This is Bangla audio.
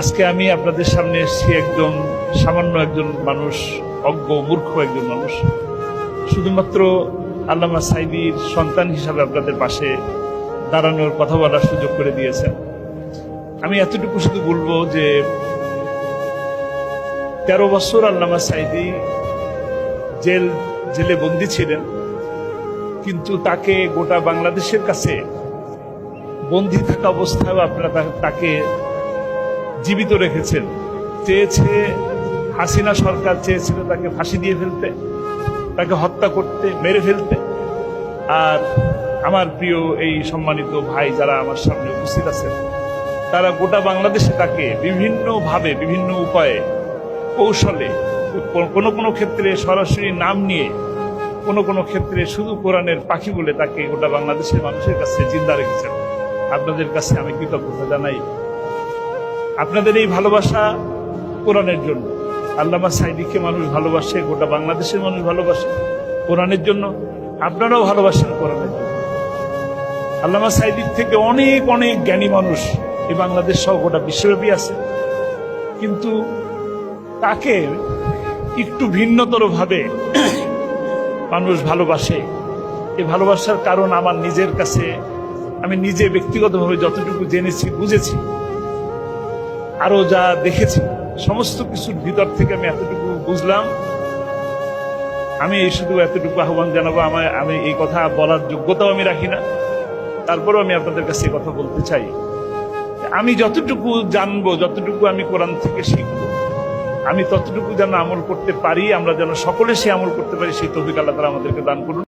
আজকে আমি আপনাদের সামনে এসেছি একজন সামান্য একজন মানুষ, অজ্ঞ, মূর্খ একজন মানুষ। শুধুমাত্র আল্লামা সাইদির সন্তান হিসাবে আপনাদের পাশে দাঁড়ানোর কথা বলার সুযোগ করে দিয়েছেন। আমি এতটুকু শুধু বলব যে, তেরো বছর আল্লামা সাইদি জেল, জেলে বন্দী ছিলেন, কিন্তু তাকে গোটা বাংলাদেশের কাছে বন্দী থাকা অবস্থায় আপনারা তাকে জীবিত রেখেছেন। চেয়েছে হাসিনা সরকার চেয়েছিল তাকে ফাঁসি দিয়ে ফেলতে, তাকে হত্যা করতে, মেরে ফেলতে। আর আমার প্রিয় এই সম্মানিত ভাই যারা আমার সামনে উপস্থিত আছেন, তারা গোটা বাংলাদেশে তাকে বিভিন্নভাবে, বিভিন্ন উপায়ে, কৌশলে কোনো কোনো ক্ষেত্রে সরাসরি নাম নিয়ে, কোনো কোনো ক্ষেত্রে শুধু কোরআনের পাখি বলে তাকে গোটা বাংলাদেশের মানুষের কাছে জিন্দা রেখেছেন। আপনাদের কাছে আমি কৃতজ্ঞতা জানাই। আপনাদের এই ভালোবাসা কোরআনের জন্য। আল্লামা সাইদিকে মানুষ ভালোবাসে, গোটা বাংলাদেশের মানুষ ভালোবাসে কোরআনের জন্য। আপনারাও ভালোবাসেন কোরআনের জন্য। আল্লামা সাইদিক থেকে অনেক অনেক জ্ঞানী মানুষ এই বাংলাদেশ সহ গোটা বিশ্বব্যাপী আছে। কিন্তু তাকে একটু ভিন্নতর ভাবে মানুষ ভালোবাসে। এই ভালোবাসার কারণ আমার নিজের কাছে, আমি নিজে ব্যক্তিগতভাবে যতটুকু জেনেছি, বুঝেছি। আরও যা দেখেছি, সমস্ত কিছুর ভিতর থেকে আমি এতটুকু বুঝলাম। আমি এই শুধু এতটুকু আহ্বান জানাব আমার আমি এই কথা বলার যোগ্যতাও আমি রাখি না। তারপরেও আমি আপনাদের কাছে কথা বলতে চাই। আমি যতটুকু জানব, যতটুকু আমি কোরআন থেকে শিখব, আমি ততটুকু যেন আমল করতে পারি, আমরা যেন সকলে সে আমল করতে পারি, সেই তফিক আল্লাহ তারা আমাদেরকে দান করুন।